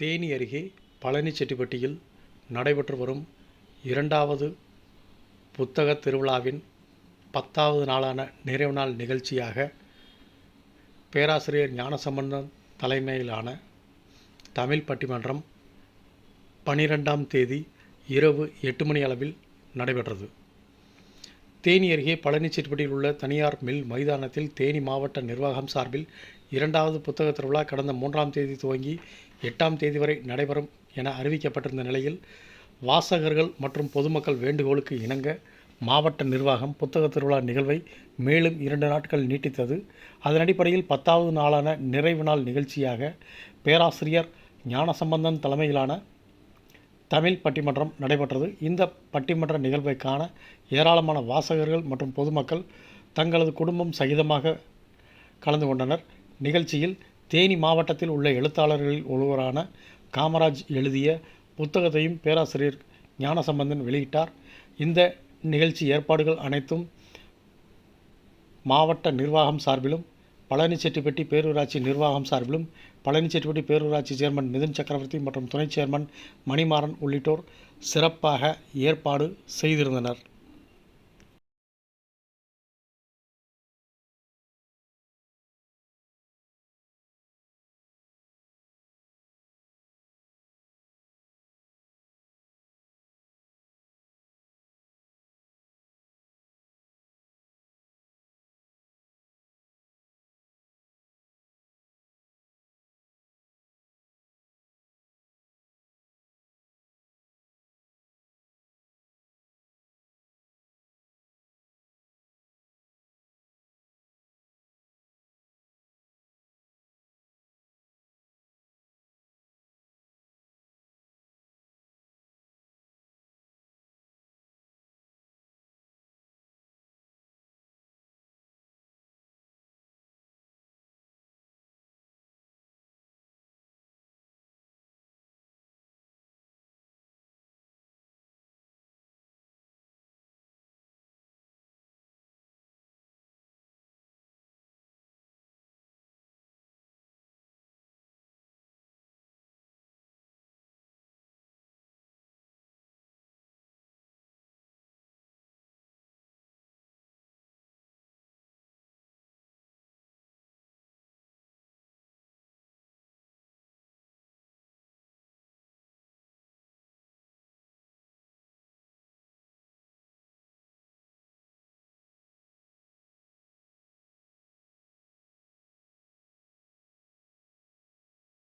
தேனி அருகே பழனிச்செட்டிப்பட்டியில் நடைபெற்று வரும் இரண்டாவது புத்தகத் திருவிழாவின் பத்தாவது நாளான நிறைவு நாள் நிகழ்ச்சியாக பேராசிரியர் ஞானசம்பந்தன் தலைமையிலான தமிழ் பட்டிமன்றம் பனிரெண்டாம் தேதி இரவு எட்டு மணி அளவில் நடைபெற்றது. தேனி அருகே பழனிச்செட்டிப்பட்டியில் உள்ள தனியார் மில் மைதானத்தில் தேனி மாவட்ட நிர்வாகம் சார்பில் இரண்டாவது புத்தக திருவிழா கடந்த மூன்றாம் தேதி துவங்கி எட்டாம் தேதி வரை நடைபெறும் என அறிவிக்கப்பட்டிருந்த நிலையில் வாசகர்கள் மற்றும் பொதுமக்கள் வேண்டுகோளுக்கு இணங்க மாவட்ட நிர்வாகம் புத்தக திருவிழா நிகழ்வை மேலும் இரண்டு நாட்கள் நீட்டித்தது. அதன் அடிப்படையில் பத்தாவது நாளான நிறைவு நாள் நிகழ்ச்சியாக பேராசிரியர் ஞானசம்பந்தன் தலைமையிலான தமிழ் பட்டிமன்றம் நடைபெற்றது. இந்த பட்டிமன்ற நிகழ்வை காண ஏராளமான வாசகர்கள் மற்றும் பொதுமக்கள் தங்களது குடும்பம் சகிதமாக கலந்து கொண்டனர். நிகழ்ச்சியில் தேனி மாவட்டத்தில் உள்ள எழுத்தாளர்களில் ஒருவரான காமராஜ் எழுதிய புத்தகத்தையும் பேராசிரியர் ஞானசம்பந்தன் வெளியிட்டார். இந்த நிகழ்ச்சி ஏற்பாடுகள் அனைத்தும் மாவட்ட நிர்வாகம் சார்பிலும் பழனிச்செட்டிப்பட்டி பேரூராட்சி நிர்வாகம் சார்பிலும் பழனிச்செட்டிப்பட்டி பேரூராட்சி சேர்மன் மிதுன் சக்கரவர்த்தி மற்றும் துணை சேர்மன் மணிமாறன் உள்ளிட்டோர் சிறப்பாக ஏற்பாடு செய்திருந்தனர்.